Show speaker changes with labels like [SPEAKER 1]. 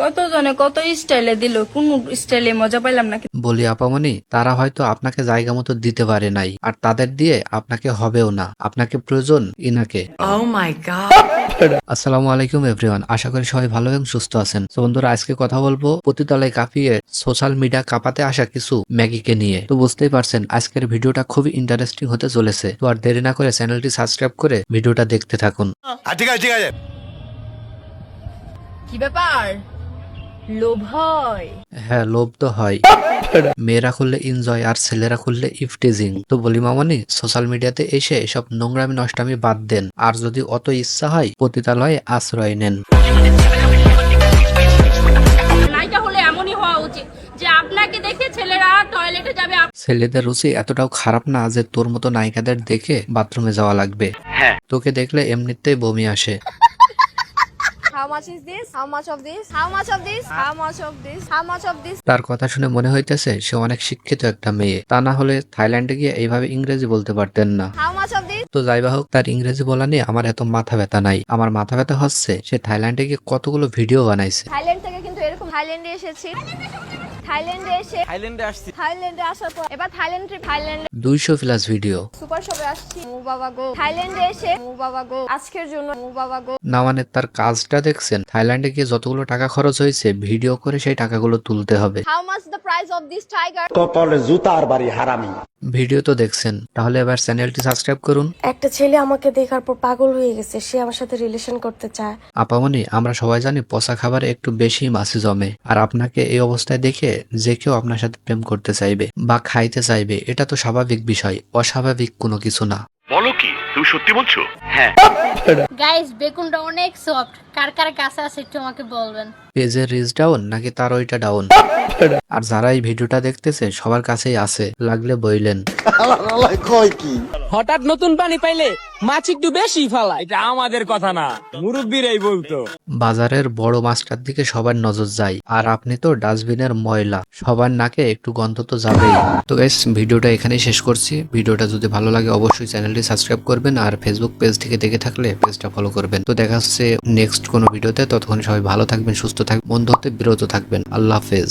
[SPEAKER 1] কতজনে কত স্টাইলে দিল কোন স্টাইলে মজা পাইলাম না
[SPEAKER 2] বলি আপামনি তারা হয়তো আপনাকে জায়গা মতো দিতে পারে নাই আর তাদের দিয়ে আপনাকে হবেও না। আপনাকে প্রয়োজন ইনাকে।
[SPEAKER 3] Oh.
[SPEAKER 2] আসসালামু আলাইকুম এভরিওয়ান। আশা করি সবাই ভালো এবং সুস্থ আছেন। তো বন্ধুরা আজকে কথা বলব পতিতলায় কাঁপিয়ে সোশ্যাল মিডিয়া কাঁপাতে আসা কিছু ম্যাগিকে নিয়ে। তো বুঝতেই পারছেন আজকের ভিডিওটা খুবই ইন্টারেস্টিং হতে চলেছে। তো আর দেরি না করে চ্যানেলটি সাবস্ক্রাইব করে ভিডিওটা দেখতে থাকুন।
[SPEAKER 4] ঠিক আছে ঠিক আছে।
[SPEAKER 1] কি ব্যাপার? লোভ হয়।
[SPEAKER 2] হ্যাঁ লোভ তো হয়। মেয়েরা খুললে এনজয় আর ছেলেরা খুললে ইফটিজিং তো বলি মামনি সোশ্যাল মিডিয়াতে এসে এসব নোংরামি নষ্টামি বাদ দেন। আর যদি অত ইচ্ছা হয় পতিতালয়ে আশ্রয় নেন।
[SPEAKER 5] নায়িকা হলে এমনই হওয়া উচিত যে আপনাকে দেখে ছেলেরা টয়লেটে যাবে।
[SPEAKER 2] ছেলেদের রুচি এতটাও খারাপ না যে তোর মতো নায়িকাদের দেখে বাথরুমে যাওয়া লাগবে। তোকে দেখলে এমনিতেই বমি আসে। তার কথা শুনে মনে হইতেছে সে অনেক শিক্ষিত একটা মেয়ে। তা না হলে থাইল্যান্ডে গিয়ে এইভাবে ইংরেজি বলতে পারতেন না? তো যাই হোক তার ইংরেজি বলা নিয়ে আমার এত মাথা ব্যথা নাই। আমার মাথা ব্যথা হচ্ছে সে থাইল্যান্ডে গিয়ে কতগুলো ভিডিও বানাইছে।
[SPEAKER 6] থাইল্যান্ড থেকে কিন্তু এরকম থাইল্যান্ডে এসেছি। থাইল্যান্ডে এসে
[SPEAKER 7] থাইল্যান্ডে আসছি।
[SPEAKER 6] থাইল্যান্ডে আসার পর এবার থাইল্যান্ড ট্রিপ থাইল্যান্ড
[SPEAKER 2] দুইশো প্লাস ভিডিও।
[SPEAKER 6] সুপার শপে আসছি। মু বাবা গো। থাইল্যান্ডে এসে মু বাবা গো। আজকের জন্য মু বাবা গো।
[SPEAKER 2] না মানে তার কাজটা দেখছেন? থাইল্যান্ডে গিয়ে যতগুলো টাকা খরচ হয়েছে ভিডিও করে সেই টাকাগুলো তুলতে হবে।
[SPEAKER 6] How much the price of this tiger
[SPEAKER 8] কপালে জুতার বাড়ি হারামি।
[SPEAKER 2] ভিডিও তো দেখছেন। তাহলে এবার চ্যানেলটি সাবস্ক্রাইব করুন।
[SPEAKER 9] একটা ছেলে আমাকে দেখার পর পাগল হয়ে গেছে। সে আমার সাথে রিলেশন করতে চায়।
[SPEAKER 2] আপামনি আমরা সবাই জানি পচা খাবারে একটু বেশি মাছি জমে। আর আপনাকে এই অবস্থায় দেখে যে কেউ আপনার সাথে প্রেম করতে চাইবে বা খাইতে চাইবে এটা তো স্বাভাবিক বিষয় অস্বাভাবিক কোনো কিছু না।
[SPEAKER 4] বলো কি তুমি সত্যি বলছো? হ্যাঁ।
[SPEAKER 5] গাইস বেগুনটা অনেক সফট কার কার কাছে আছে একটু আমাকে বলবেন?
[SPEAKER 2] পেজের রিচ ডাউন নাকি তার ওইটা ডাউন আর যারা এই ভিডিওটা দেখতেছে সবার কাছেই আছে লাগলে বইলেন।
[SPEAKER 7] হঠাৎ নতুন পানি পাইলে মাছ একটু বেশি ফালা এটা আমাদের কথা না। মুরব্বীরাই বলতো।
[SPEAKER 2] বাজারের বড় মাছটার দিকে সবার নজর যায় আর আপনি তো ডাস্টবিনের ময়লা সবার নাকে একটু গন্ধ তো যাবেই। তো গাইস ভিডিওটা এখানেই শেষ করছি। ভিডিওটা যদি ভালো লাগে অবশ্যই চ্যানেলটি সাবস্ক্রাইব করবেন আর ফেসবুক পেজ থেকে দেখে থাকলে পেজটা ফলো করবেন। তো দেখা হচ্ছে নেক্সট কোনো ভিডিওতে ততক্ষণ সবাই ভালো থাকবেন সুস্থ থাকবেন বন্ধু হতে বিরত থাকবেন। আল্লাহ হাফেজ।